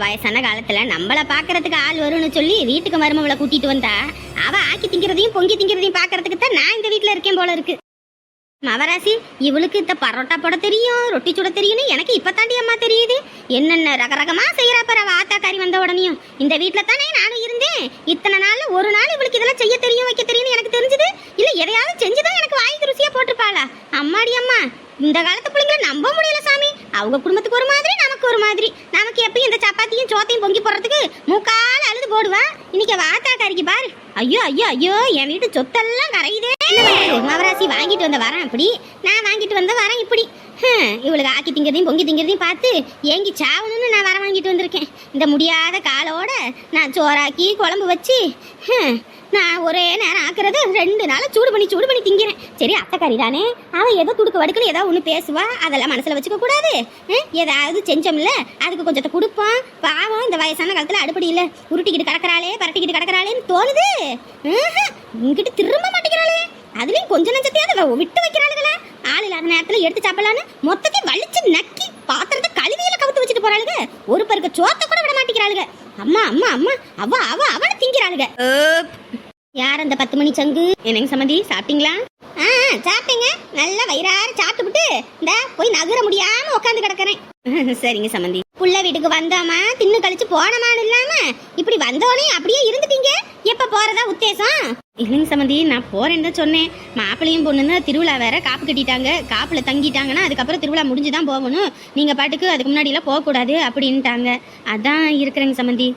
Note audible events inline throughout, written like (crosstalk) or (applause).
வயசான காலத்துல நம்மள பாக்குறதுக்கு ஆள் வரும்னு சொல்லி வீட்டுக்கு மருமவளை கூட்டிட்டு வந்தா அவ ஆக்கி திங்கிறதையும் பொங்கி திங்கிறதையும் பாக்குறதுக்கு தான் நான் இந்த வீட்ல இருக்கேன் போல இருக்கு. மவராசி இவளுக்கு இந்த பரோட்டா போட தெரியும் ரொட்டி சுட தெரியும்னு எனக்கு இப்பதாண்டி அம்மா தெரியுது. என்னென்ன ரக ரகமா செய்யறா பாரு ஆத்தாக்காரி வந்த உடனேயும். இந்த வீட்ல தானே நானும் இருந்தேன். இத்தனை நாள் ஒரு நாள் இவளுக்கு இதெல்லாம் செய்ய தெரியும் வைக்க தெரியும்னு எனக்கு தெரிஞ்சது? இல்ல எதையாவது செஞ்சுதான் எனக்கு வாய்க்கு ருசியா போட்டுப்பாளா அம்மாடி அம்மா இந்த காலத்து பிள்ளைங்கள நம்ப முடியல சாமி. அவங்க குடும்பத்துக்கு ஒரு மாதிரி நமக்கு ஒரு மாதிரி. நமக்கு எப்பயும் இந்த சப்பாத்தியும் சோத்தையும் பொங்கி போடுறதுக்கு முக்கால் அழுது போடுவான் இன்னைக்கு வாத்தாக்காரிக்கு பாரு. ஐயோ ஐயோ ஐயோ என் வீட்டு சொத்தெல்லாம் கரையுதே. மவராசி வாங்கிட்டு வந்த வரேன் அப்படி. நான் வாங்கிட்டு வந்த வரேன் இப்படி. ஹம், இவளுக்கு ஆக்கி திங்கிறதையும் பொங்கி திங்கிறதையும் பார்த்து ஏங்கி சாவணும்னு நான் வர வாங்கிட்டு வந்திருக்கேன். இந்த முடியாத காலோட நான் சோறாக்கி குழம்பு வச்சு நான் ஒரே நேரம் ஆக்குறது ரெண்டு நாள் சூடு பண்ணி சூடு பண்ணி திங்கிறேன். சரி அத்தைக்காரி தானே? அவன் ஏதோ துடுக்கு வடுக்குன்னு ஏதோ ஒன்று பேசுவா? அதெல்லாம் மனசில் வச்சுக்க கூடாது. ஏதாவது செஞ்சோம்ல அதுக்கு கொஞ்சத்தை கொடுப்போம். பாவம் இந்த வயசான காலத்தில் அடுப்படியில் உருட்டிக்கிட்டு கிடக்கிறாளே பரட்டிக்கிட்டு கிடக்கிறாளேன்னு தோணுது. ம்ஹும். இங்கிட்டு திரும்ப மாட்டேங்கிறாளே. அதுலேயும் கொஞ்சம் நஞ்சத்தையாவது விட்டு வைக்கிறாளுகளே? ஆள் இல்லாத நேரத்தில் எடுத்து சாப்பிடலான்னு மொத்தத்தையும் வலிச்சு நக்கி பாத்திரத்தை கழுவியில கவுத்து வச்சுட்டு போறாளுங்க ஒரு பருக்க சோத்த கூட விட மாட்டேங்கிறாளுங்க அம்மா அம்மா அம்மா அவ அவ அவனை திங்கிறாளுங்க யார் அந்த பத்து மணி சங்கு? என்னங்க சம்மந்தி சாப்பிட்டீங்களா? சாப்பிட்டேங்க? நல்லா வயிறார சாப்பிட்டுவிட்டு இந்த போய் நகர முடியாம உட்காந்து கிடக்குறேன். (laughs) சரிங்க சம்மந்தி புள்ள வீட்டுக்கு வந்தோமா? தின்னு கழிச்சு போனமான்னு இல்லாம இப்படி வந்தோடனே அப்படியே இருந்துட்டீங்க? எப்ப போறதா உத்தேசம்? இல்லைங்க சம்மந்தி நான் போறேன்னு தான் சொன்னேன். மாப்பிள்ளையும் தான் திருவிழா வேற காப்பு கட்டிட்டாங்க. காப்புல தங்கிட்டாங்கன்னா அதுக்கப்புறம் திருவிழா முடிஞ்சு தான் போகணும். நீங்க பாட்டுக்கு அதுக்கு முன்னாடி எல்லாம் போக கூடாது அப்படின்ட்டாங்க. அதான் இருக்கிறேங்க சம்மந்தி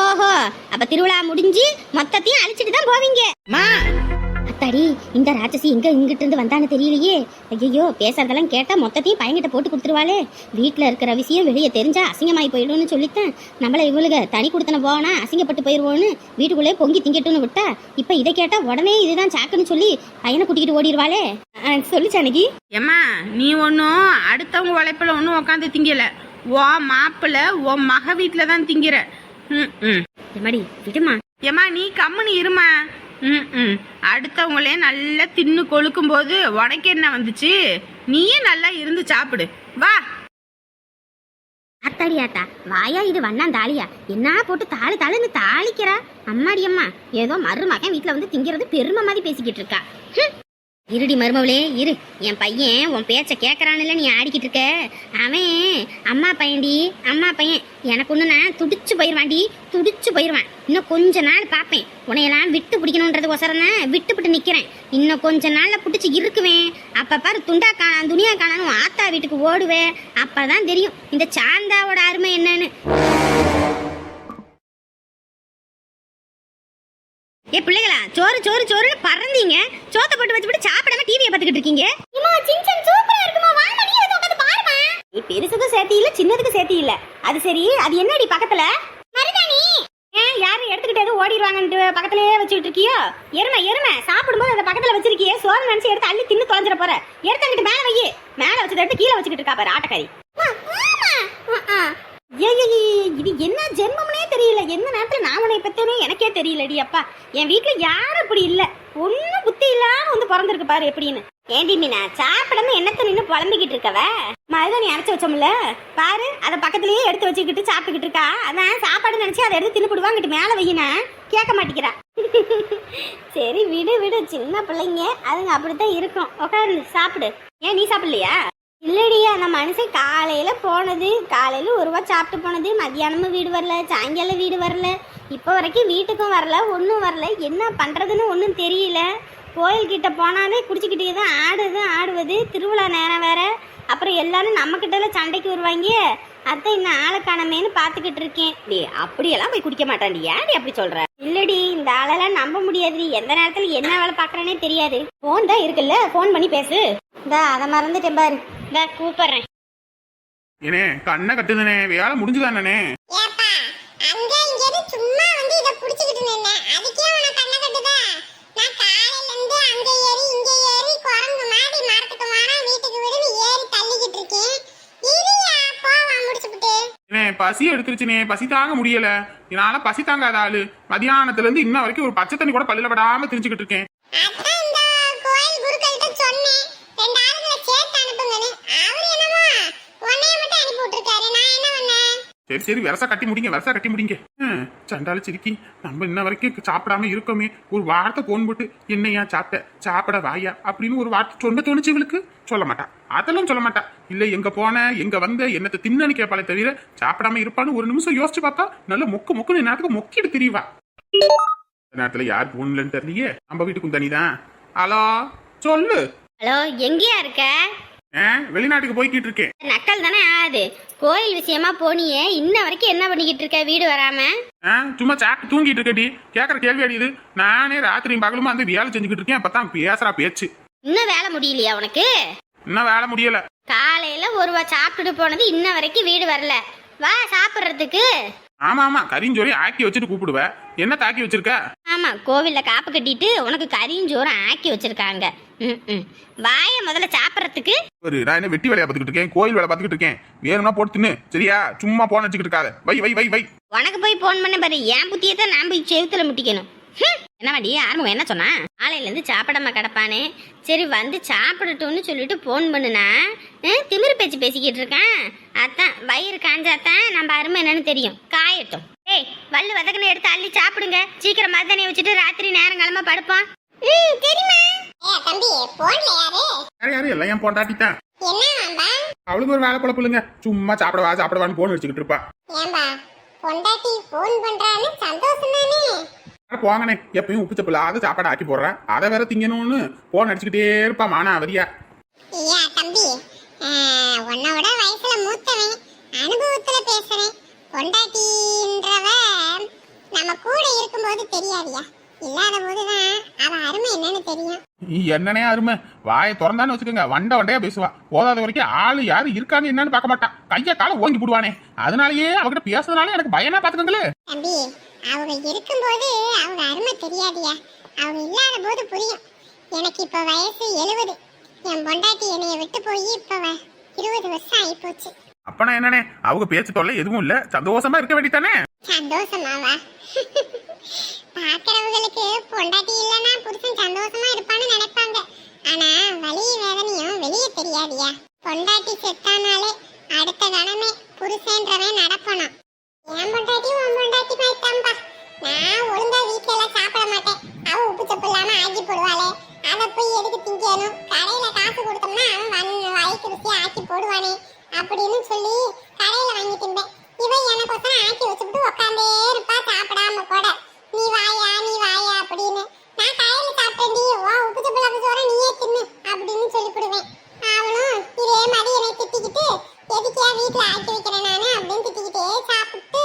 ஓஹோ அப்ப திருவிழா முடிஞ்சு மொத்தத்தையும் அழிச்சிட்டு தான் போவீங்க அத்தாடி இந்த ராட்சசி எங்க இங்கிட்டு இருந்து வந்தான்னு தெரியலையே. ஐயோ பேசுறதெல்லாம் கேட்டா மொத்தத்தையும் பையன்கிட்ட போட்டு கொடுத்துருவாளே. வீட்ல இருக்கிற விஷயம் வெளியே தெரிஞ்சா அசிங்கமாயி போயிடும்னு சொல்லித்தான். நம்மள இவளுக தனி கொடுத்தன போனா அசிங்கப்பட்டு போயிருவோன்னு வீட்டுக்குள்ளே பொங்கி திங்கட்டும்னு விட்டா இப்ப இதை கேட்டா உடனே இதுதான் சாக்குன்னு சொல்லி பையனை கூட்டிக்கிட்டு ஓடிடுவாளே சொல்லு ஜானகி ஏம்மா நீ ஒன்றும் அடுத்தவங்க உழைப்பில் ஒன்றும் உட்காந்து திங்கல. ஓ மாப்பிள்ள ஓ மக வீட்டில் தான் திங்கிற. ம் ம். எம்மாடி விடுமா. ஏம்மா நீ கம்முன்னு இருமா. ம் ம் அடுத்தவங்களே நல்லா தின்னு கொழுக்கும் போது உனக்கு என்ன வந்துச்சு? நீயே நல்லா இருந்து சாப்பிடு. வா. அத்தாடி வாயா இது வண்ணான் தாலியா என்ன போட்டு தாளி தாளுன்னு தாளிக்கிறா? அம்மாடி அம்மா ஏதோ மருமகன் வீட்ல வந்து திங்கிறது பெருமை மாதிரி பேசிக்கிட்டு இருக்கா. ஹம். இருடி மருமவளே இரு. என் பையன் உன் பேச்ச கேட்கறான்ல நீ ஆடிக்கிட்டு இருக்க. அவன் அம்மா பையன்டி அம்மா பையன். எனக்கு ஒன்று நான் துடிச்சு போயிடுவான்டி துடிச்சு போயிடுவான் இன்னும் கொஞ்ச நாள் பார்ப்பேன் உன்னையெல்லாம் விட்டு பிடிக்கணுன்றதுக்கோசரம் தான். விட்டுப்பிட்டு நிற்கிறேன் இன்னும் கொஞ்ச நாளில் பிடிச்சி இருக்குவேன் அப்போ பாரு துண்டா காணான் துணியா காணான்னு உன் ஆத்தா வீட்டுக்கு ஓடுவேன் அப்பதான் தெரியும் இந்த சாந்தாவோட அருமை என்னன்னு. ஏ பிள்ளைகளா சோறு சோறு சோறுன்னு பறந்தீங்க. சோத்த போட்டு வச்சுட்டு சாப்பிடாம டிவியை பார்த்துக்கிட்டு இருக்கீங்க. இம்மா சின்சன் சூப்பரா இருக்குமா? வாங்க நீ வந்து உட்கார்ந்து பாருமா. நீ பெருசுக்கும் சேர்த்தி இல்ல சின்னதுக்கும் சேர்த்தி இல்ல. அது சரி அது என்னடி பக்கத்துல? மருதாணி. ஏன் யாரும் எடுத்துக்கிட்டு எதுவும் ஓடிடுவாங்கன்ட்டு பக்கத்துலயே வச்சுக்கிட்டு இருக்கியோ? எருமை எருமை. சாப்பிடும்போது அதை பக்கத்துல வச்சிருக்கியே சோறு நினைச்சு எடுத்து அள்ளி தின்னு தொலைஞ்சிட போற. எடுத்துக்கிட்டு மேல வையே. மேல வச்சதை எடுத்து கீழே வச்சுக்கிட்டு இருக்கா பாரு ஆட்டக்காரி. இது என்ன ஜென்மம்னே தெரியல. என்ன நேரத்தில் நாமனை பற்றினே எனக்கே தெரியலடி அப்பா. என் வீட்டில் யாரும் இப்படி இல்லை. ஒன்றும் புத்தி இல்லாமல் வந்து பிறந்திருக்கு பாரு எப்படின்னு. ஏண்டி மீனா சாப்பிடாம என்னத்த நின்று புலம்பிக்கிட்டு இருக்கவ? மருதம் நீ அரைச்சி வச்சோம்ல? பாரு அதை பக்கத்துலயே எடுத்து வச்சுக்கிட்டு சாப்பிட்டுக்கிட்டு இருக்கா. அதான் சாப்பாடு நினைச்சு அதை எடுத்து தின்னுபிடுவாங்கிட்டு மேலே வையினா கேட்க மாட்டேங்கிறா. (laughs) சரி விடு விடு. சின்ன பிள்ளைங்க அதுங்க அப்படித்தான் இருக்கும். உட்காந்து சாப்பிடு. ஏன் நீ சாப்பிடலையா? இல்லடி அந்த மனுஷன் காலையில் போனது காலையில் ஒரு ரூபா சாப்பிட்டு போனது மதியானமும் வீடு வரல சாயங்காலம் வீடு வரல இப்போ வரைக்கும் வீட்டுக்கும் வரல ஒன்றும் வரல என்ன பண்ணுறதுன்னு ஒன்றும் தெரியல. கோயில்கிட்ட போனாலே குடிச்சிக்கிட்டே தான் ஆடுது ஆடுவது. திருவிழா நேரம் வேற. அப்புறம் எல்லாரும் நம்மக்கிட்டலாம் சண்டைக்கு வருவாங்க. அத்தை இன்னும் ஆளை காணமேன்னு பார்த்துக்கிட்டு இருக்கேன். டே அப்படியெல்லாம் போய் குடிக்க மாட்டான்டி. ஏன்டி அப்படி சொல்ற? இல்லடி இந்த ஆளெல்லாம் நம்ப முடியாதுடி. எந்த நேரத்தில் என்ன வேலை பார்க்கறேனே தெரியாது. ஃபோன் தான் இருக்குல்ல? ஃபோன் பண்ணி பேசு. இந்த அதை மறந்துட்டேன் பாரு. இந்த கூப்பிடுறேன். ஏனே கண்ணை கட்டுதுனே வேலை முடிஞ்சுதானே? ஏப்பா அங்க இங்கன்னு சும்மா வந்து இத புடிச்சிட்டு நின்னேன் அதுக்கே உனக்கு கண்ண கட்டுதா. நான் காலையில இருந்து அங்க ஏறி இங்க ஏறி குரங்கு மாதிரி மரத்துக்கு மரம் வீட்டுக்கு வீடுன்னு ஏறி தள்ளிக்கிட்டு இருக்கேன். இரியா போவா ஏனே பசி எடுத்துருச்சுனே பசி தாங்க முடியல. என்னால பசி தாங்காத ஆளு. மதியானத்துல இருந்து இன்ன வரைக்கும் ஒரு பச்சை தண்ணி கூட பல்லுல படாம தெரிஞ்சுக்கிட்டு இருக்கேன். அதான் இந்த கோயில் குருக்கள்கிட்ட சொன்னேன். ரெண்டு ஆளுங்களை சேர்த்து அனுப்புங்கன்னு. என்னமோ உன்னைய மட்டும் அனுப்பி விட்டுருக்காரு. நான் என்ன பண்ணேன்? சரி சரி விரசா கட்டி முடிங்க விரசா கட்டி முடிங்க. ஹம், சண்டால சிரிக்கி. நம்ம இன்ன வரைக்கும் சாப்பிடாம இருக்கோமே. ஒரு வார்த்தை போன் போட்டு என்னையா சாப்பிட்ட? சாப்பிட வாயா? அப்படின்னு ஒரு வார்த்தை சொன்ன தோணுச்சு இவளுக்கு. சொல்ல மாட்டா. அதெல்லாம் சொல்ல மாட்டா. இல்ல எங்க போன எங்க வந்த என்னத்தை தின்னு கேட்பாளே தவிர சாப்பிடாம இருப்பான்னு ஒரு நிமிஷம் யோசிச்சு பார்த்தா நல்ல மொக்கு மொக்குன்னு நேரத்துக்கு மொக்கிட்டு தெரியவா இந்த நேரத்துல யார் போன்லன்னு தெரியலையே? நம்ம வீட்டுக்கும் தனிதான். ஹலோ சொல்லு. ஹலோ எங்கேயா இருக்க? வெளிநாட்டுக்கு போய்கிட்டு இருக்கேன். நக்கல் தானே ஆகுது. கோயில் விஷயமா போனியே இன்ன வரைக்கும் என்ன பண்ணிக்கிட்டு இருக்க வீடு வராம? சும்மா சாப்பிட்டு தூங்கிட்டு இருக்கடி கேட்கற கேள்வி அடியுது நானே ராத்திரியும் பகலுமா அந்த வேலை செஞ்சுக்கிட்டு இருக்கேன். அப்பதான் பேசுறா பேச்சு. இன்னும் வேலை முடியலையா உனக்கு? இன்னும் வேலை முடியல. காலையில ஒருவா சாப்பிட்டுட்டு போனது இன்ன வரைக்கும் வீடு வரல. வா சாப்பிட்றதுக்கு. ஆமா ஆமா. கரிஞ்சோரி ஆக்கி வச்சுட்டு கூப்பிடுவ. என்ன தாக்கி வச்சிருக்க? ஆமா கோவில்ல காப்பு கட்டிட்டு உனக்கு சோறும் ஆக்கி வச்சிருக்காங்க. வாய முதல்ல சாப்பிட்றதுக்கு. ஒரு நான் என்ன வெட்டி வேலையா பார்த்துக்கிட்டு இருக்கேன்? கோயில் வேலை பார்த்துக்கிட்டு இருக்கேன். வேணும்னா போட்டு தின்னு. சரியா? சும்மா போன் வச்சுக்கிட்டு இருக்காத. வை வை வை வை. உனக்கு போய் போன் பண்ண பாரு. என் புத்தியை தான் நான் போய் செவுத்துல முட்டிக்கணும். ஹம். என்னவாடி ஆரம்பம் என்ன சொன்னா? காலையில இருந்து சாப்பிடாம கிடப்பானே. சரி வந்து சாப்பிடட்டும்னு சொல்லிட்டு போன் பண்ணுனா திமிரு பேச்சு பேசிக்கிட்டு இருக்கேன். அதான் வயிறு காஞ்சாதான் நம்ம அருமை என்னன்னு தெரியும். காயட்டும். ஏய் வல்லு வதக்கணும் எடுத்து அள்ளி சாப்பிடுங்க. சீக்கிரம் மருதானியை வச்சுட்டு ராத்திரி நேரங்காலமா படுப்போம். ம் தெரியுமா? ஏ தம்பி போன்ல யாரு? யார் யாரு? எல்லாம் என் பொண்டாட்டித்தான் என்ன ஆம்பா? அவளுக்கு ஒரு வேலை பொழப்புலுங்க சும்மா சாப்பிடவா சாப்பிடவான்னு போன் வச்சுக்கிட்டு இருப்பா. பொண்டாட்டி போன் பண்றான்னு சந்தோஷம் தானே? போங்கண்ணே எப்பயும் உப்பு சப்பில்லாத சாப்பாடு ஆக்கி போடுறேன். அதை வேற திங்கணும்னு போன் அடிச்சுக்கிட்டே இருப்பா மானா அவரியா ஐயா தம்பி. உன்னோட வயசுல மூத்தவன் அனுபவத்துல பேசுறேன். பொண்டாட்டின்றவ நம்ம கூட இருக்கும்போது தெரியாதியா? இல்லாத போதுதான் அவ அருமை என்னன்னு தெரியும். நீ என்னனே அருமை. வாயை திறந்தான்னு வச்சுக்கோங்க வண்ட வண்டையா பேசுவா. போதாத வரைக்கும் ஆளு யாரு இருக்காங்க என்னன்னு பார்க்க மாட்டான் கைய கால ஓங்கி போடுவானே. அதனாலயே அவகிட்ட பேசுறதுனால எனக்கு பயனா பாத்துக்கங்களே தம்பி அவங்க இருக்கும்போது அவங்க அருமை தெரியாதியா? அவங்க இல்லாத போது புரியும். எனக்கு இப்ப வயசு எழுபது என் பொண்டாட்டி என்னைய விட்டு போய் இப்ப இருபது வருஷம் ஆயிப்போச்சு. அப்பனா என்னனே அவங்க பேச்சு தொல்லை எதுவும் இல்ல. சந்தோஷமா இருக்க வேண்டியதானே சந்தோஷமாவா? பாக்குறவங்களுக்கு பொண்டாட்டி இல்லைன்னா புருஷன் சந்தோஷமா இருப்பான்னு நினைப்பாங்க. ஆனா வலி வேதனையும் வெளியே தெரியாதியா? பொண்டாட்டி செத்தானாலே அடுத்த கணமே புருஷன்றவன் நடக்கணும் என் பொண்டாட்டி உன் பொண்டாட்டி நான் ஒழுங்கா வீட்ல எல்லாம் சாப்பிட மாட்டேன். அவ உப்பு சப்பு இல்லாம ஆக்கி போடுவாளே. அத போய் எதுக்கு திங்கணும்? கடையில காசு கொடுத்தோம்னா அவன் வந்து வயிற்று ருசி ஆக்கி போடுவானே அப்படின்னு சொல்லி கடையில வாங்கி திம்பேன். இவன் எனக்கொசரம் ஆக்கி வச்சுட்டு உட்காந்தே இருப்பா சாப்பிடாம கூட. நீ வாயா நீ வாயா அப்படின்னு. நான் கடையில சாப்பிட்டேன் நீ ஓ உப்பு சப்பு இல்லாம சோற நீயே தின்னு அப்படின்னு சொல்லி சொல்லிவிடுவேன் அவனும் இதே மாதிரி என்னை திட்டிக்கிட்டு எதுக்கியா வீட்டுல ஆக்கி வைக்கிறேன் நானு அப்படின்னு திட்டிக்கிட்டே சாப்பிட்டு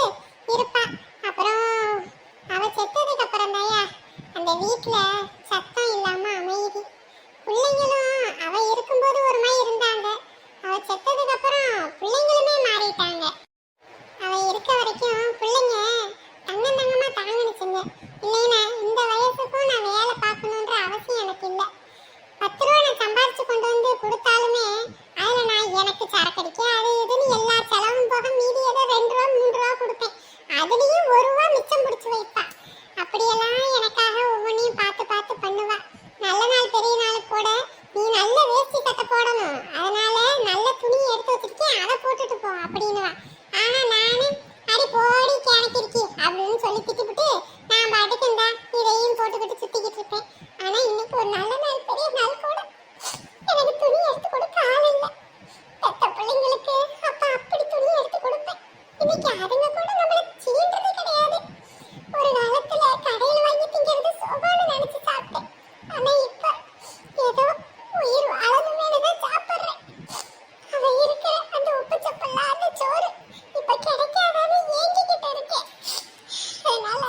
இருப்பா அப்புறம் அவ செத்ததுக்கு அப்புறம் தாயா அந்த வீட்ல சத்தம் இல்லாம அமைதி பிள்ளைங்களும் அவ இருக்கும்போது ஒரு மாதிரி இருந்தாங்க அவ செத்ததுக்கு அப்புறம் பிள்ளைங்களுமே மாறிட்டாங்க அவ இருக்க வரைக்கும் பிள்ளைங்க தன்னந்தங்கமா தாங்கினுச்சுங்க இல்லைன்னா இந்த வயசுக்கும் நான் வேலை பார்க்கணுன்ற அவசியம் எனக்கு இல்லை பத்து ரூபா நான் சம்பாரிச்சு கொண்டு வந்து கொடுத்தாலுமே அதுல நான் எனக்கு சரக்கடிக்க அது இதுன்னு எல்லா செலவும் போக மீதி ஏதோ ரெண்டு ரூபா மூணு ரூபா கொடுப்பேன் அதுலயும் ஒரு ரூபா மிச்சம் பிடிச்சு வைப்பா அப்படியெல்லாம் எனக்காக ஒவ்வொன்றையும் பார்த்து பார்த்து பண்ணுவா நல்ல நாள் பெரிய நாள் கூட நீ நல்ல வேஷ்டி சட்டை போடணும் அதனால நல்ல துணி எடுத்து வச்சிருக்கேன் அதை போட்டுட்டு போ அப்படின்னுவா ஆனா நானு அடி போடி கிணக்கிருக்கி அப்படின்னு சொல்லி திட்டிவிட்டு நான் பாட்டுக்கு இந்த இதையும் போட்டுக்கிட்டு சுத்திக்கிட்டு இருப்பேன் ஆனா இன்னைக்கு ஒரு நல்ல நாள் பெரிய நாள் கூட எனக்கு துணி எடுத்து கொடுக்க ஆள் இல்லை பெத்த பிள்ளைங்களுக்கு அப்ப அப்படி துணி எடுத்து கொடுப்பேன் இன்னைக்கு அதுங்க கூட நம்மள சீண்டது கிடையாது ஒரு காலத்துல கடையில வாங்கி திங்கிறது சோபான்னு நினைச்சு சாப்பிட்டேன் ஆனா இப்ப ஏதோ உயிர் வாழணுமேனு தான் சாப்பிடுறேன் அவ இருக்கிற அந்த உப்பு சப்பல்லாத சோறு இப்ப கிடைக்காதான்னு ஏங்கிக்கிட்டு இருக்கேன் அதனால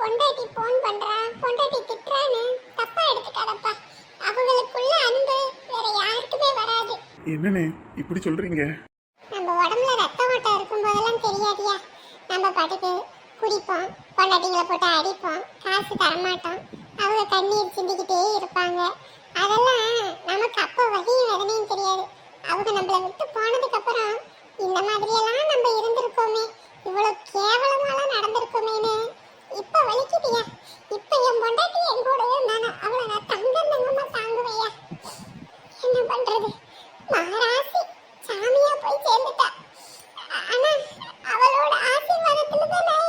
பொண்டாட்டி போன் பண்றா பொண்டாட்டி திட்டுறான்னு தப்பா எடுத்துக்காதப்பா அவங்களுக்குள்ள அன்பு வேற யாருக்குமே வராது என்னனே இப்படி சொல்றீங்க? நம்ம உடம்புல ரத்த ஓட்டம் இருக்கும் போதெல்லாம் தெரியாதியா? நம்ம பாட்டுக்கு குடிப்போம் பொண்டாட்டிங்களை போட்டு அடிப்போம் காசு தரமாட்டோம். அவங்க கண்ணீர் சிந்திக்கிட்டே இருப்பாங்க. அதெல்லாம் நமக்கு அப்போ வகையும் வேதனையும் தெரியாது. அவங்க நம்மளை விட்டு போனதுக்கு அப்புறம் இந்த மாதிரியெல்லாம் நம்ம இருந்திருக்கோமே. இவ்வளவு கேவலமாலாம் நடந்திருக்கோமேனு இப்ப வலிக்குதுயா? இப்ப என் பொண்டாட்டி என் கூட இருந்தானோ? அவளை நான் தங்க தங்கமா தாங்குவையா? என்ன பண்றது? மகராசி சாமியா போய் சேர்ந்துட்டா. ஆனா அவளோட ஆசீர்வாதத்துல நான்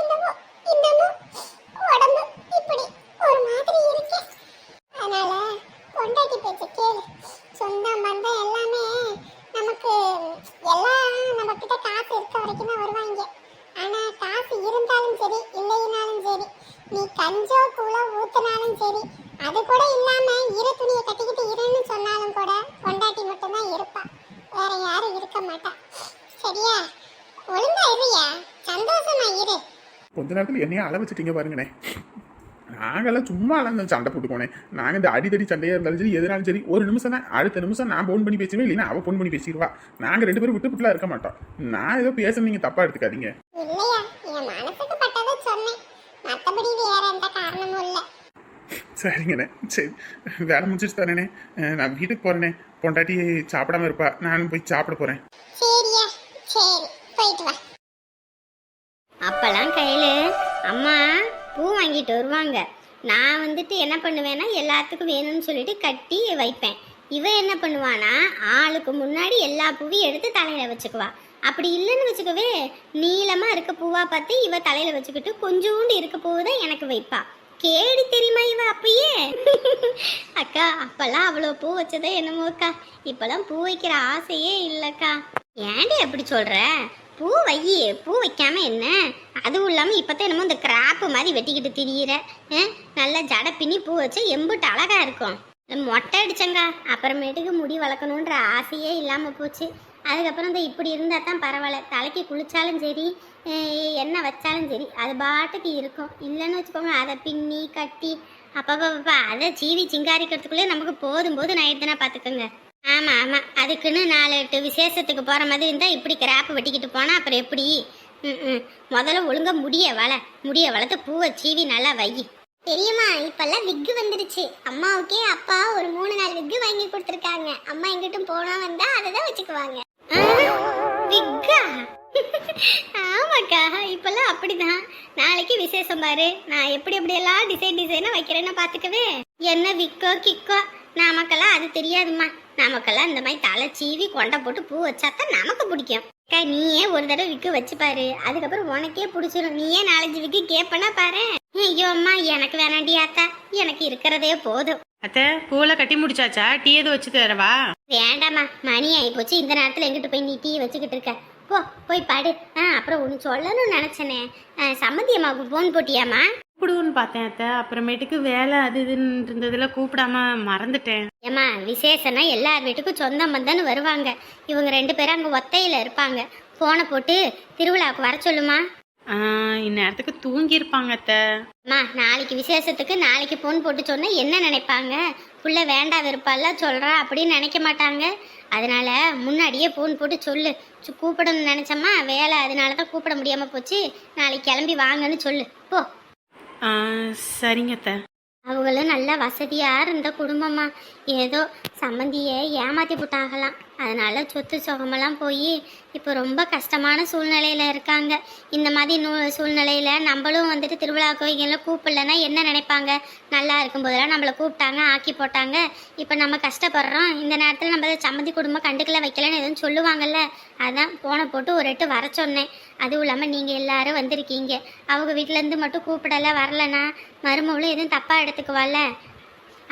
நேரத்தில் என்னைய அள வச்சுட்டீங்க பாருங்கண்ணே. நாங்கெல்லாம் சும்மா அளந்து சண்டை போட்டுக்கோனே நாங்கள் இந்த அடிதடி சண்டையாக இருந்தாலும் சரி எதுனாலும் சரி ஒரு நிமிஷம் தான் அடுத்த நிமிஷம் நான் ஃபோன் பண்ணி பேசுவேன் இல்லைன்னா அவள் ஃபோன் பண்ணி பேசிடுவா. நாங்கள் ரெண்டு பேரும் விட்டு விட்டுலாம் இருக்க மாட்டோம். நான் ஏதோ பேச நீங்கள் தப்பாக எடுத்துக்காதீங்க. சரிங்கண்ணே. சரி. வேலை முடிச்சிட்டு அஹ் நான் வீட்டுக்கு போகிறேனே பொண்டாட்டி சாப்பிடாம இருப்பா. நானும் போய் சாப்பிட போகிறேன் வாங்கிட்டு வருவாங்க. நான் வந்துட்டு என்ன பண்ணுவேன்னா எல்லாத்துக்கும் வேணும்னு சொல்லிட்டு கட்டி வைப்பேன். இவ என்ன பண்ணுவானா ஆளுக்கு முன்னாடி எல்லா பூவையும் எடுத்து தலையில வச்சுக்குவா. அப்படி இல்லைன்னு வச்சுக்கவே நீளமா இருக்க பூவா பார்த்து இவ தலையில் வச்சுக்கிட்டு கொஞ்சோண்டு இருக்க பூவை தான் எனக்கு வைப்பா. கேடி தெரியுமா இவ அப்பயே? அக்கா அப்பெல்லாம் அவ்வளோ பூ வச்சதே என்னமோக்கா. இப்பெல்லாம் பூ வைக்கிற ஆசையே இல்லைக்கா. ஏன்டி அப்படி சொல்ற? பூ வை பூ வைக்காம என்ன? அதுவும் இல்லாமல் இப்போத்தான் என்னமோ இந்த கிராப்பு மாதிரி வெட்டிக்கிட்டு திரியிற ஆ? நல்லா ஜடை பின்னி பூ வச்சா எம்புட்டு அழகாக இருக்கும். மொட்டை அடிச்சங்க. அப்புறமேட்டுக்கு முடி வளர்க்கணுன்ற ஆசையே இல்லாமல் போச்சு. அதுக்கப்புறம் இந்த இப்படி இருந்தால் தான் பரவாயில்ல. தலைக்கு குளித்தாலும் சரி எண்ணெய் வச்சாலும் சரி அது பாட்டுக்கு இருக்கும். இல்லைன்னு வச்சுக்கோங்க அதை பின்னி கட்டி அப்பப்பா அதை சீவி சிங்காரிக்கிறதுக்குள்ளே நமக்கு போதும் போதும் எடுத்துனா பார்த்துக்கோங்க. ஆமாம் ஆமாம் அதுக்குன்னு நாலு எட்டு விசேஷத்துக்கு போகிற மாதிரி இருந்தால் இப்படி கிராப்பு வெட்டிக்கிட்டு போனால் அப்புறம் எப்படி? ம் ம். முதல்ல ஒழுங்கா முடிய வள. முடிய வளர்த்து பூவை சீவி நல்லா வை. தெரியுமா இப்பெல்லாம் விக்கு வந்துருச்சு அம்மாவுக்கே அப்பா ஒரு மூணு நாலு விக்கு வாங்கி கொடுத்துருக்காங்க. அம்மா எங்கிட்டும் போனா வந்தா அதை தான் வச்சுக்குவாங்க. விக்கா? ஆமாக்கா இப்பெல்லாம் அப்படிதான். நாளைக்கு விசேஷம் பாரு. நான் எப்படி எப்படியெல்லாம் டிசைன் டிசைனாக வைக்கிறேன்னு பார்த்துக்கவே. என்ன விக்கோ கிக்கோ? நமக்கெல்லாம் அது தெரியாதும்மா. நமக்கெல்லாம் இந்த மாதிரி தலை சீவி கொண்டை போட்டு பூ வச்சாதான் நமக்கு பிடிக்கும். அக்கா நீயே ஒரு தடவை விக்கு வச்சு பாரு. அதுக்கப்புறம் உனக்கே பிடிச்சிரும். நீயே நாலஞ்சு விக்கு கேப்பனா பாரு. ஐயோ அம்மா எனக்கு வேணாண்டி ஆத்தா. எனக்கு இருக்கிறதே போதும். அத்தை பூவெல்லாம் கட்டி முடிச்சாச்சா? டீ எதுவும் வச்சு தரவா வேண்டாம்மா. மணி ஆயிப்போச்சு இந்த நேரத்தில் எங்கிட்டு போய் நீ டீ வச்சுக்கிட்டு இருக்க? போ போய் பாடு. ஆ அப்புறம் ஒன்று சொல்லணும்னு நினச்சேனே. சம்மந்தி அம்மாவுக்கு ஃபோன் போட்டியாம்மா? கூப்பிடுவோன்னு பார்த்தேன் அத்தை. அப்புறமேட்டுக்கு வேலை அது இதுன்னு இருந்ததுல கூப்பிடாம மறந்துட்டேன். ஏம்மா விசேஷம்னா எல்லார் வீட்டுக்கும் சொந்தம் பந்தன்னு வருவாங்க. இவங்க ரெண்டு பேரும் அங்கே ஒத்தையில் இருப்பாங்க. ஃபோனை போட்டு திருவிழாவுக்கு வர சொல்லுமா? இந்நேரத்துக்கு தூங்கியிருப்பாங்க அத்தை. அம்மா நாளைக்கு விசேஷத்துக்கு நாளைக்கு ஃபோன் போட்டு சொன்னா என்ன நினைப்பாங்க? புள்ள வேண்டா வெறுப்பால சொல்றா அப்படின்னு நினைக்க மாட்டாங்க. அதனால முன்னாடியே ஃபோன் போட்டு சொல்லு. சு- கூப்பிடணும்னு நினைச்சம்மா வேலை அதனால தான் கூப்பிட முடியாம போச்சு. நாளைக்கு கிளம்பி வாங்கன்னு சொல்லு. போ. சரிங்க அவங்களும் நல்ல வசதியா இருந்த குடும்பமா ஏதோ சம்மந்தியை ஏமாத்தி போட்டாகலாம். அதனால் சொத்து சுகமெல்லாம் போய் இப்போ ரொம்ப கஷ்டமான சூழ்நிலையில் இருக்காங்க. இந்த மாதிரி நூ சூழ்நிலையில் நம்மளும் வந்துட்டு திருவிழா கோயில்களில் கூப்பிடலன்னா என்ன நினைப்பாங்க? நல்லா இருக்கும்போதெல்லாம் நம்மளை கூப்பிட்டாங்க ஆக்கி போட்டாங்க. இப்போ நம்ம கஷ்டப்படுறோம். இந்த நேரத்தில் நம்ம சம்மந்தி குடும்பம் கண்டுக்கல வைக்கலன்னு எதுவும் சொல்லுவாங்கல்ல? அதான் போனை போட்டு ஒரு எட்டு வர சொன்னேன். அதுவும் இல்லாமல் நீங்கள் எல்லாரும் வந்திருக்கீங்க. அவங்க வீட்டிலேருந்து மட்டும் கூப்பிடல வரலனா மருமகளும் எதுவும் தப்பாக எடுத்துக்குவாள்ல?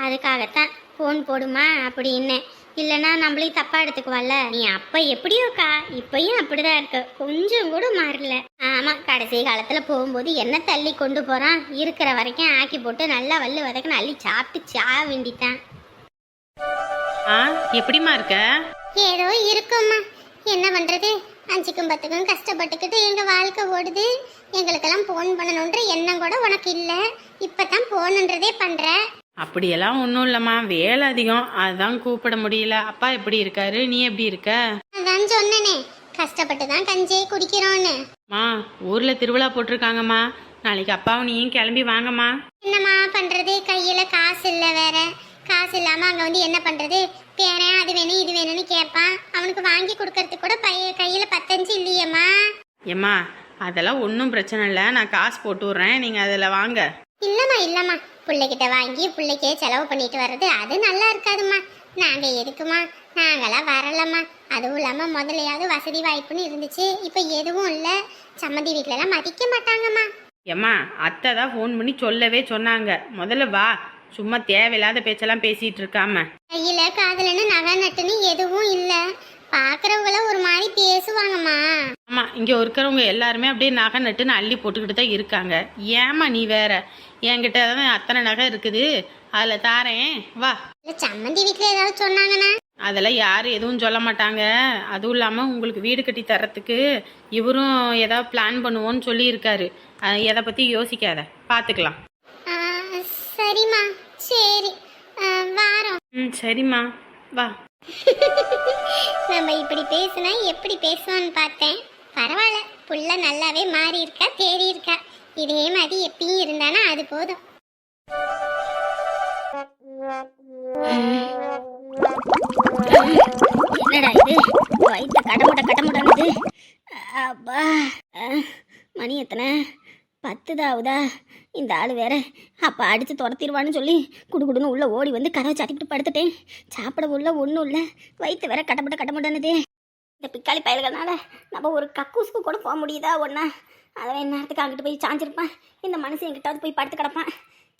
அதுக்காகத்தான் ஃபோன் போடுமா? அப்படின்னு இல்லைன்னா நம்மளையும் தப்பாக எடுத்துக்குவாள்ல? நீ அப்போ எப்படியோக்கா இப்பயும் அப்படிதான் இருக்கு. கொஞ்சம் கூட மாறல. ஆமாம் கடைசி காலத்தில் போகும்போது என்ன தள்ளி கொண்டு போகிறான் இருக்கிற வரைக்கும் ஆக்கி போட்டு நல்லா வல்லு வதக்குன்னு அள்ளி சாப்பிட்டு சா வேண்டித்தான் ஆ எப்படிம்மா இருக்க? ஏதோ இருக்கும்மா. என்ன பண்றது? அஞ்சுக்கும் பத்துக்கும் கஷ்டப்பட்டுக்கிட்டு எங்க வாழ்க்கை ஓடுது. எங்களுக்கெல்லாம் போன் பண்ணணுன்ற எண்ணம் கூட உனக்கு இல்ல. இப்பதான் போனுன்றதே பண்ற. அப்படியெல்லாம் ஒன்றும் இல்லைம்மா. வேலை அதிகம். அதுதான் கூப்பிட முடியல. அப்பா எப்படி இருக்காரு? நீ எப்படி இருக்க? அதான் சொன்னனே. கஷ்டப்பட்டு தான் கஞ்சியை குடிக்கிறோன்னு. மா ஊரில் திருவிழா போட்டிருக்காங்கம்மா. நாளைக்கு அப்பாவும் நீயும் கிளம்பி வாங்கம்மா. என்னம்மா பண்றது? கையில காசு இல்ல வேற. காசு இல்லாம அங்க வந்து என்ன பண்றது? பேரன் அது வேணும் இது வேணும்னு கேட்பான் அவனுக்கு வாங்கி கொடுக்கறதுக்கு கூட பைய கையில பத்தஞ்சு இல்லையேம்மா. ஏம்மா அதெல்லாம் ஒன்றும் பிரச்சனை இல்லை. நான் காசு போட்டு விட்றேன். நீங்கள் அதில் வாங்க. இல்லம்மா இல்லம்மா. பிள்ளைகிட்ட வாங்கி பிள்ளைக்கே செலவு பண்ணிட்டு வர்றது அது நல்லா இருக்காதும்மா. நாங்க எதுக்குமா நாங்களாம் வரலம்மா. அதுவும் இல்லாம முதலையாவது வசதி வாய்ப்புன்னு இருந்துச்சு. இப்ப எதுவும் இல்ல. சம்மந்தி வீட்ல எல்லாம் மதிக்க மாட்டாங்கம்மா. ஏம்மா அத்தை தான் ஃபோன் பண்ணி சொல்லவே சொன்னாங்க. முதல்ல வா. சும்மா தேவையில்லாத பேச்செல்லாம் பேசிகிட்டு இருக்காம. கையில காதலன்னு நகை நட்டுன்னு எதுவும் இல்ல. பாக்குறவங்கள ஒரு மாதிரி பேசுவாங்கம்மா. ஆமா இங்க இருக்கிறவங்க எல்லாருமே அப்படியே நகை நட்டுன்னு அள்ளி போட்டுக்கிட்டு தான் இருக்காங்க. ஏமா நீ வேற? என்கிட்ட தான் அத்தனை நகை இருக்குது. அதுல தாரேன். வா. சம்மந்தி வீட்ல ஏதாவது சொன்னாங்கன்னா? அதெல்லாம் யாரும் எதுவும் சொல்ல மாட்டாங்க. அதுவும் இல்லாமல் உங்களுக்கு வீடு கட்டி தரத்துக்கு இவரும் ஏதாவது பிளான் பண்ணுவோன்னு சொல்லியிருக்காரு. எதை பற்றி யோசிக்காத. பார்த்துக்கலாம் சரிம்மா. சரி. வாரோம். ம் சரிம்மா. வா. நம்ம இப்படி பேசுனா எப்படி பேசுவான்னு பார்த்தேன். பரவாயில்ல. புள்ள நல்லாவே மாறி இருக்கா தேறி இருக்கா இதே மாதிரி எப்பயும் இருந்தானா அது போதும். என்னடா இது? வயிற்ற கடமுட கடமுடங்குது அப்பா. மணி எத்தனை? பத்துதாவுதா இந்த ஆள் வேற அப்போ அடித்து துரத்திடுவான்னு சொல்லி குடுகுடுன்னு உள்ளே ஓடி வந்து கதவை சாத்திக்கிட்டு படுத்துட்டேன். சாப்பிட உள்ள ஒன்றும் இல்லை. வயிற்று வேற கடமுட கடமுடனுது இந்த பிக்காளி பயல்கள்னால நம்ம ஒரு கக்கூஸ்க்கு கூட போக முடியுதா ஒன்றா அதை நேரத்துக்கு அங்கிட்டு போய் சாஞ்சிருப்பேன். இந்த மனுஷன் எங்கிட்டாவது போய் படுத்து கிடப்பான்.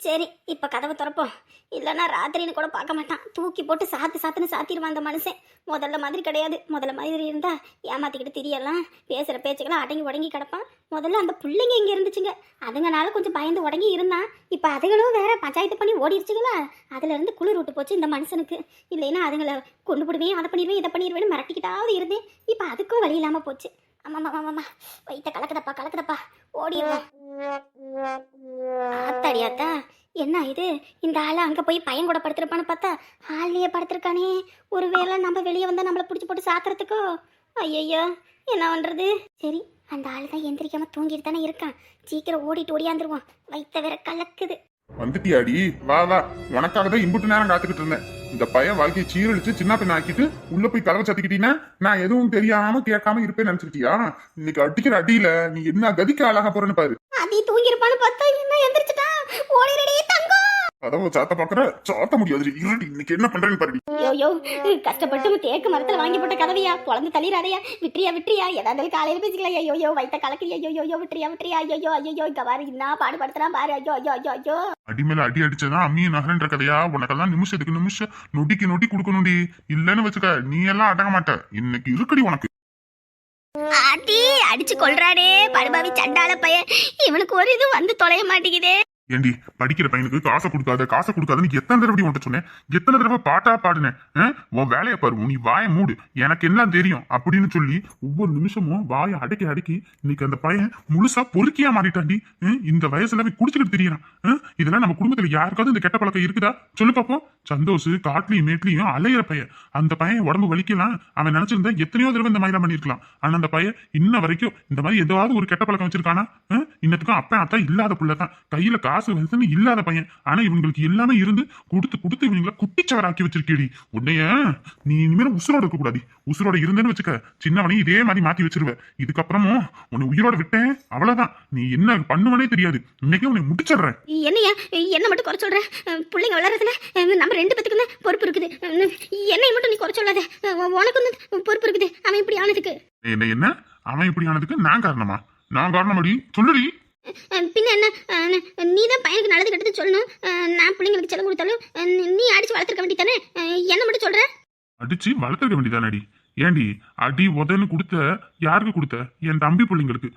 சரி இப்போ கதவை திறப்போம். இல்லைன்னா ராத்திரின்னு கூட பார்க்க மாட்டான். தூக்கி போட்டு சாத்து சாத்துன்னு சாத்திடுவான் அந்த மனுஷன். முதல்ல மாதிரி கிடையாது. முதல்ல மாதிரி இருந்தால் ஏமாத்திக்கிட்டு திரியலாம். பேசுகிற பேச்சுக்கெல்லாம் அடங்கி உடங்கி கிடப்பான். முதல்ல அந்த பிள்ளைங்க இங்கே இருந்துச்சுங்க. அதுங்கனால கொஞ்சம் பயந்து உடங்கி இருந்தான். இப்போ அதுங்களும் வேற பஞ்சாயத்து பண்ணி ஓடிடுச்சுங்களா அதுலேருந்து குளிர் விட்டு போச்சு இந்த மனுஷனுக்கு. இல்லைன்னா அதுங்களை கொண்டு போடுவேன் அதை பண்ணிடுவேன் இதை பண்ணிடுவேன்னு மிரட்டிக்கிட்டாவது இருந்தேன். இப்போ அதுக்கும் வழி இல்லாமல் போச்சு. அம்மா ஆமாம் வயிற்ற கலக்குதப்பா கலக்குதப்பா. ஓடிடுவோம் ஆத்தாடி ஆத்தா. என்ன இது? இந்த ஆளை அங்கே போய் பையன் கூட படுத்திருப்பான்னு பார்த்தா ஆள்லையே படுத்திருக்கானே. ஒருவேளை நம்ம வெளியே வந்தால் நம்மளை பிடிச்சி போட்டு சாத்துறதுக்கோ ஐயையோ என்ன பண்ணுறது சரி அந்த ஆள் தான் எந்திரிக்காம தூங்கிட்டு தானே இருக்கான். சீக்கிரம் ஓடிட்டு ஓடியாந்துருவான் வயித்த வேற கலக்குது. வந்துட்டியாடி? வா வா. உனக்காக தான் இம்புட்டு நேரம் காத்துக்கிட்டு இருந்தேன். இந்த பையன் வாழ்க்கையை சீரழிச்சு சின்ன பையன் ஆக்கிட்டு உள்ள போய் கதவை சத்திக்கிட்டீங்கன்னா நான் எதுவும் தெரியாம கேட்காம இருப்பேன்னு நினைச்சிருக்கியா? இன்னைக்கு அடிக்கிற அடியில நீ என்ன கதிக்கு அழகா போறேன்னு பாரு. அதி தூங்கிருப்பான்னு பார்த்தா என்ன எந்திரிச்சிட்டா? ஓடிரடி தங்கம்! கதவை சாத்த பாக்குற சாத்த முடியாது இருடி இன்னைக்கு என்ன பண்றேன்னு பாருடி. யோ கஷ்டப்பட்டு தேக்கு மரத்துல வாங்கி போட்ட கதவையா? குழந்தை தள்ளிடாதையா விட்டுறியா விட்டுறியா? ஏதாவது காலையில பேசிக்கலாம். ஐயோ யோ வயித்த கலக்கு ஐயோ யோ யோ விட்டுறியா விட்டுறியா? ஐயோ ஐயோ இங்க பாரு என்ன பாடுபடுத்துறான் பாரு. ஐயோ ஐயோ ஐயோ ஐயோ. அடி மேல அடி அடிச்சதான் அம்மியும் நகரன்ற கதையா? உனக்கெல்லாம் நிமிஷத்துக்கு நிமிஷம்? நொடிக்கு நொடி கொடுக்கணும்டி. இல்லன்னு வச்சுக்க நீ எல்லாம் அடங்க மாட்ட. இன்னைக்கு இருக்குடி உனக்கு. ஆத்தி அடிச்சு கொல்றானே. படுபாவி சண்டால பையன். இவனுக்கு ஒரு இது வந்து தொலைய மாட்டேங்குதே. ஏண்டி படிக்கிற பையனுக்கு காசை கொடுக்காத காசை கொடுக்காதன்னு எத்தனை தடவை உன்ட்ட சொன்னேன்? எத்தனை தடவை பாட்டா பாடுனேன்? உன் வேலையை பாரு நீ வாயை மூடு. எனக்கு எல்லாம் தெரியும் அப்படின்னு சொல்லி ஒவ்வொரு நிமிஷமும் வாயை அடக்கி அடக்கி இன்னைக்கு அந்த பையன் முழுசா பொறுக்கியா மாறிட்டாண்டி இந்த வயசுல குடிச்சுக்கிட்டு தெரியறான். இதெல்லாம் நம்ம குடும்பத்துல யாருக்காவது இந்த கெட்ட பழக்கம் இருக்குதா? சொல்லு பாப்போம். சந்தோஷ் காட்லியும் மேட்லியும் அலையிற பையன். அந்த பையன் உடம்பு வலிக்கலாம். அவன் நினைச்சிருந்தா எத்தனையோ தடவை இந்த மாதிரி பண்ணிருக்கலாம் ஆனா அந்த பையன் இன்ன வரைக்கும் இந்த மாதிரி ஏதாவது ஒரு கெட்ட பழக்கம் வச்சிருக்கானா? ஆ? இன்னத்துக்கும் அப்ப அத்தா இல்லாத புள்ள தான் கையில காசு வருதுன்னு இல்லாத பையன். ஆனா இவங்களுக்கு எல்லாமே இருந்து கொடுத்து கொடுத்து இவங்களை குட்டிச்சவராக்கி வச்சிருக்கேடி. உன்னைய நீ இனிமேல் உசுரோட இருக்க கூடாது. உசுரோட இருந்தேன்னு வச்சுக்க சின்னவனையும் இதே மாதிரி மாத்தி வச்சிருவ. இதுக்கப்புறமும் உன்னை உயிரோட விட்டேன் அவ்வளவுதான். நீ என்ன பண்ணுவனே தெரியாது. இன்னைக்கே உன்னை முடிச்சிடுறேன். என்னையா? என்ன மட்டும் குறை சொல்ற? பிள்ளைங்க வளர்றதுல நம்ம ரெண்டு பேத்துக்கு தான் பொறுப்பு இருக்குது. என்னை மட்டும் நீ குறை சொல்லாத. உனக்கு வந்து பொறுப்பு இருக்குது. அவன் இப்படி ஆனதுக்கு. என்ன என்ன? அவன் இப்படி ஆனதுக்கு நான் காரணமா? நான் காரணமாடி? சொல்லுடி. பின்ன என்ன? நீ தான் பையனுக்கு நல்லது கெட்டது சொல்லணும். நான் பிள்ளைங்களுக்கு செல்லம் கொடுத்தாலும் நீ அடிச்சு வளர்த்துருக்க வேண்டியதானே என்ன மட்டும் சொல்ற? அடிச்சு வளர்த்துக்க வேண்டியதானடி ஏண்டி அடி உதன்னு கொடுத்த யாருக்கு கொடுத்த? என் தம்பி பிள்ளைங்களுக்கு.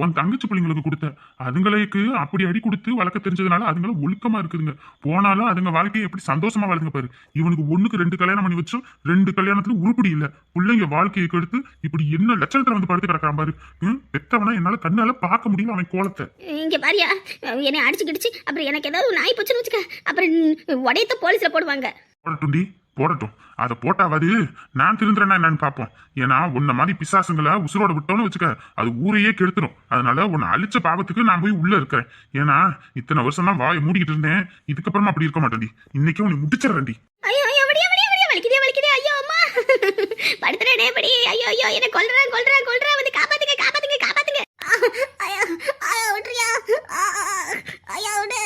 உன் தங்கச்சி பிள்ளைங்களுக்கு கொடுத்த. அதுங்களுக்கு அப்படி அடி கொடுத்து வளர்க்க தெரிஞ்சதுனால அதுங்கள ஒழுக்கமா இருக்குதுங்க. போனாலும் அதுங்க வாழ்க்கையை எப்படி சந்தோஷமா வளருங்க பாரு. இவனுக்கு ஒண்ணுக்கு ரெண்டு கல்யாணம் பண்ணி வச்சோம் ரெண்டு கல்யாணத்துல உருப்படி இல்ல. பிள்ளைங்க வாழ்க்கையை கெடுத்து இப்படி என்ன லட்சணத்துல வந்து படுத்து கிடக்கான் பாரு. பெத்தவனா என்னால கண்ணால பார்க்க முடியல அவன் கோலத்தை. இங்க பாரியா என்னை அடிச்சு கிடிச்சு அப்புறம் எனக்கு ஏதாவது ஒரு நாய் போச்சுன்னு வச்சுக்க. அப்புறம் உடையத்த போலீஸ்ல போடுவாங்க. போடட்டும் டி போடட்டும். அதை போட்டாவது நான் திருந்துறேன்னா என்னன்னு பார்ப்போம். ஏன்னா உன்ன மாதிரி பிசாசுங்களை உசுரோட விட்டோம்னு வச்சுக்க அது ஊரையே கெடுத்துடும் அதனால உன்னை அழிச்ச பாவத்துக்கு நான் போய் உள்ள இருக்கிறேன். ஏன்னா இத்தனை வருஷமா தான் வாயை மூடிக்கிட்டு இருந்தேன். இதுக்கப்புறமா அப்படி இருக்க மாட்டேன்டி. இன்னைக்கு உன்னை முடிச்சிடறேன்டி படுத்துறேனே படி ஐயோ ஐயோ என்ன கொல்றேன் கொல்றேன் கொல்றேன் வந்து காப்பாத்துங்க காப்பாத்துங்க காப்பாத்துங்க. ஐயா விட்டுறியா ஐயா விட்டு